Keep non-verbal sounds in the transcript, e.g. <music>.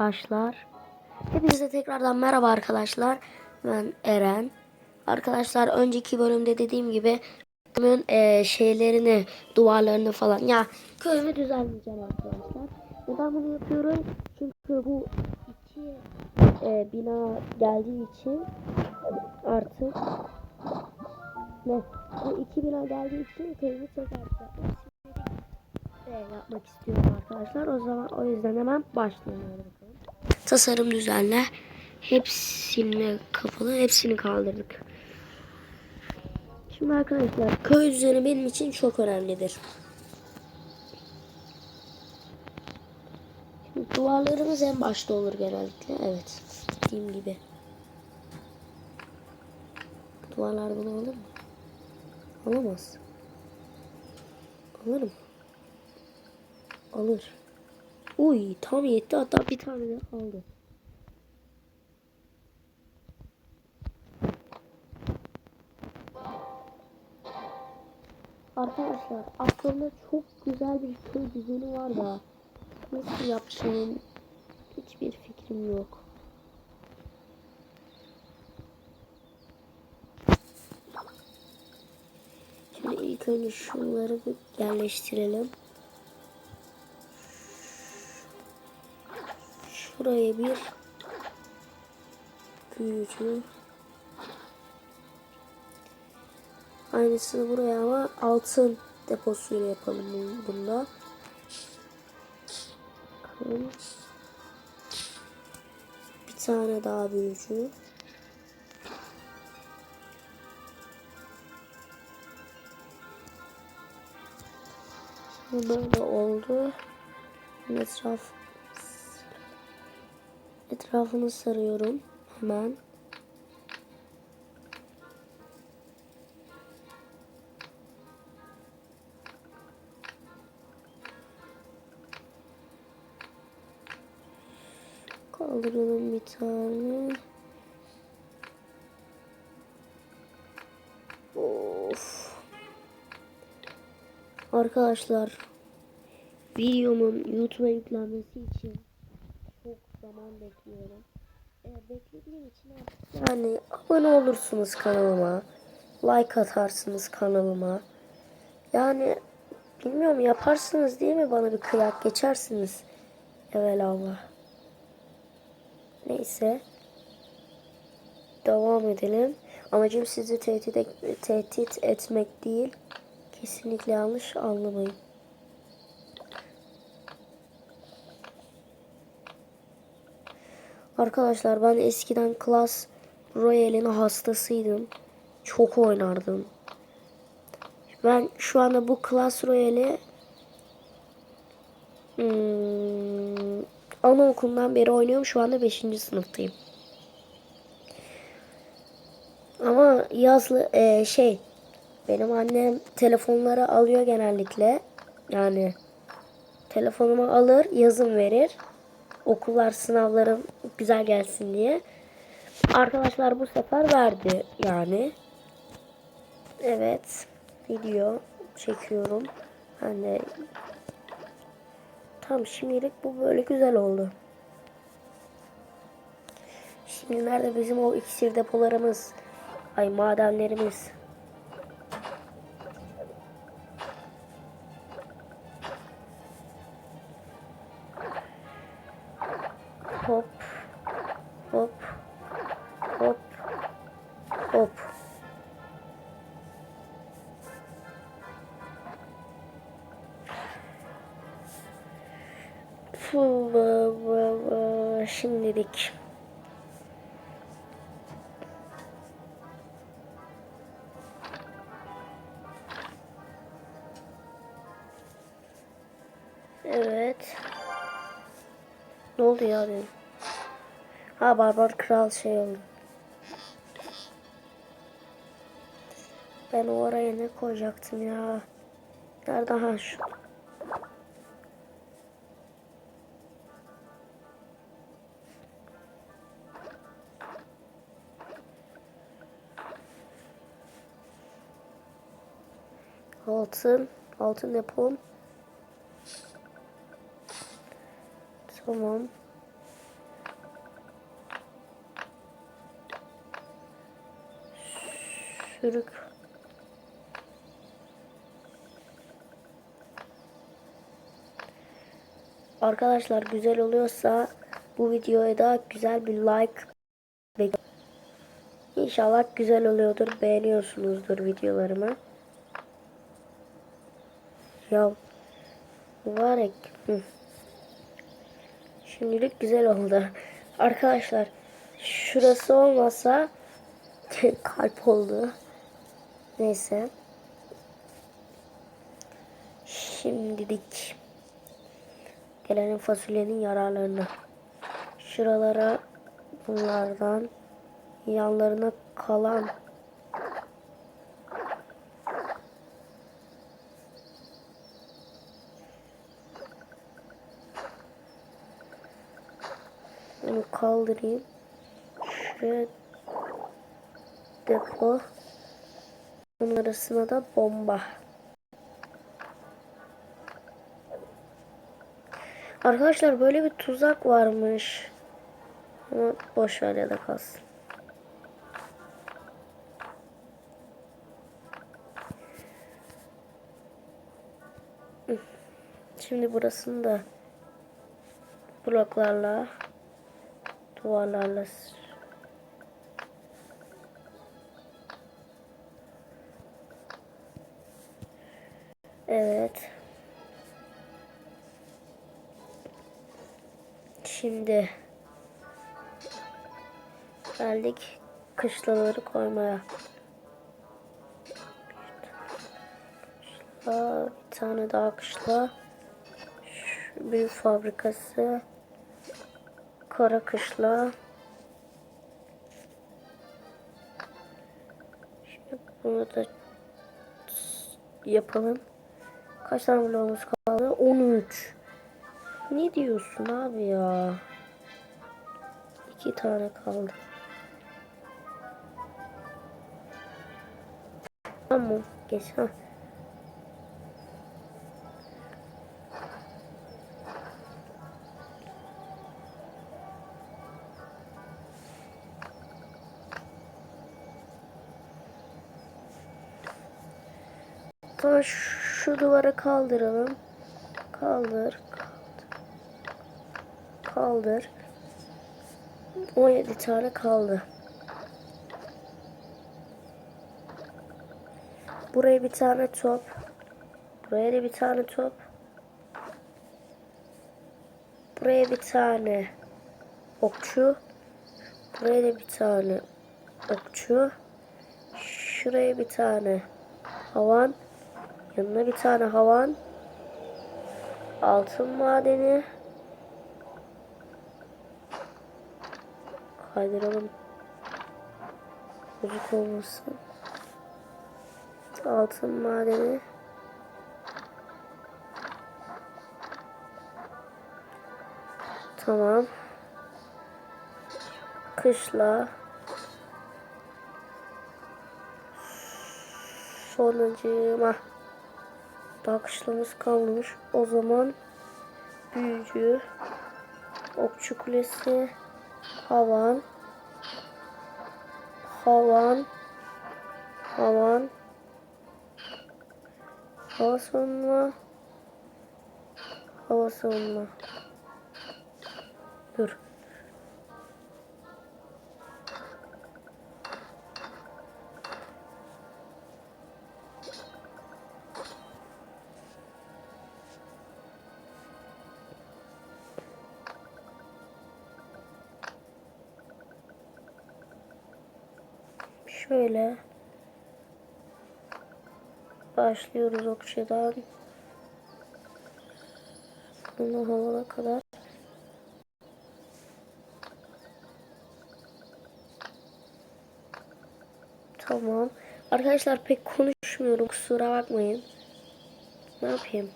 arkadaşlar. Hepinize tekrardan merhaba arkadaşlar. Ben Eren. Arkadaşlar önceki bölümde dediğim gibi köyümün eee, şeylerini, duvarlarını falan ya köyümü düzenleyeceğim arkadaşlar. Neden bunu yapıyorum? Çünkü bu iki eee, bina geldiği için artık ne? Bu iki bina geldiği için köyümü yapmak de yapmak istiyorum arkadaşlar. O zaman o yüzden hemen başlayalım. Tasarım düzenle. Hepsini kapalı. Hepsini kaldırdık. Şimdi arkadaşlar köy düzeni benim için çok önemlidir. Şimdi duvarlarımız en başta olur genellikle. Evet. Dediğim gibi. Duvarlar bunu alır mı? Alamaz. Alır mı? Alır. Uy tam yetti hatta bir tane de aldı. Arkadaşlar aklımda çok güzel bir köy düzeni var da nasıl yapacağım hiçbir fikrim yok. Şimdi ilk önce şunları bir yerleştirelim. Şuraya bir büyücü. Aynısını buraya ama altın deposuyla yapalım bunda. Bir tane daha büyücü. Şimdi böyle oldu. Etraf Etrafını sarıyorum hemen. Kaldıralım bir tane. Of. Arkadaşlar videomun YouTube'a yüklenmesi için zaman bekliyorum. E, beklediğim için artık yani abone olursunuz kanalıma. Like atarsınız kanalıma. Yani bilmiyorum yaparsınız değil mi bana bir kıyak geçersiniz. Evelallah. Neyse. Devam edelim. Amacım sizi tehdit, tehdit etmek değil. Kesinlikle yanlış anlamayın. Arkadaşlar ben eskiden Clash Royale'in hastasıydım. Çok oynardım. Ben şu anda bu Clash Royale'i hmm, anaokulundan beri oynuyorum. Şu anda 5. sınıftayım. Ama yazlı e, şey benim annem telefonları alıyor genellikle. Yani telefonumu alır, yazım verir. Okullar sınavlarım güzel gelsin diye. Arkadaşlar bu sefer verdi yani. Evet. Video çekiyorum. Hani tam şimdilik bu böyle güzel oldu. Şimdi nerede bizim o iksir depolarımız? Ay madenlerimiz. Hop. Hop. Hop. Hop. Şimdilik. Evet. Ne oldu ya benim? Ha Barbar Kral şey oldu. Ben oraya ne koyacaktım ya? Nerede ha şu? Altın. Altın depom. Tamam. Çürük. Arkadaşlar güzel oluyorsa bu videoya da güzel bir like bekliyorum. İnşallah güzel oluyordur. Beğeniyorsunuzdur videolarımı. Ya mübarek. Şimdilik güzel oldu. Arkadaşlar şurası olmasa <laughs> kalp oldu. Neyse. Şimdilik gelelim fasulyenin yararlarına. Şuralara bunlardan yanlarına kalan Bunu kaldırayım. Şuraya depo. Bunun arasına da bomba. Arkadaşlar böyle bir tuzak varmış. Ama boş ver ya da kalsın. Şimdi burasını da bloklarla duvarlarla Evet. Şimdi geldik kışlaları koymaya. Kışla, bir tane daha kışla. Şu büyük fabrikası. Kara kışla. Şimdi bunu da yapalım. Kaç tane bloğumuz kaldı? 13. Ne diyorsun abi ya? İki tane kaldı. Tamam. Geç. Ha. Tamam şu duvara kaldıralım. Kaldır. Kaldır. 17 tane kaldı. Buraya bir tane top. Buraya da bir tane top. Buraya bir tane okçu. Buraya da bir tane okçu. Şuraya bir tane havan. Yanına bir tane havan. Altın madeni. Kaydıralım. Bozuk olmasın. Altın madeni. Tamam. Kışla. Sonucuma. Daha kışlamız kalmamış. O zaman büyücü, okçu kulesi, havan, havan, havan, hava savunma, hava savunma. Dur. Şöyle. Başlıyoruz okşadan bunu havana kadar. Tamam. Arkadaşlar pek konuşmuyorum kusura bakmayın. Ne yapayım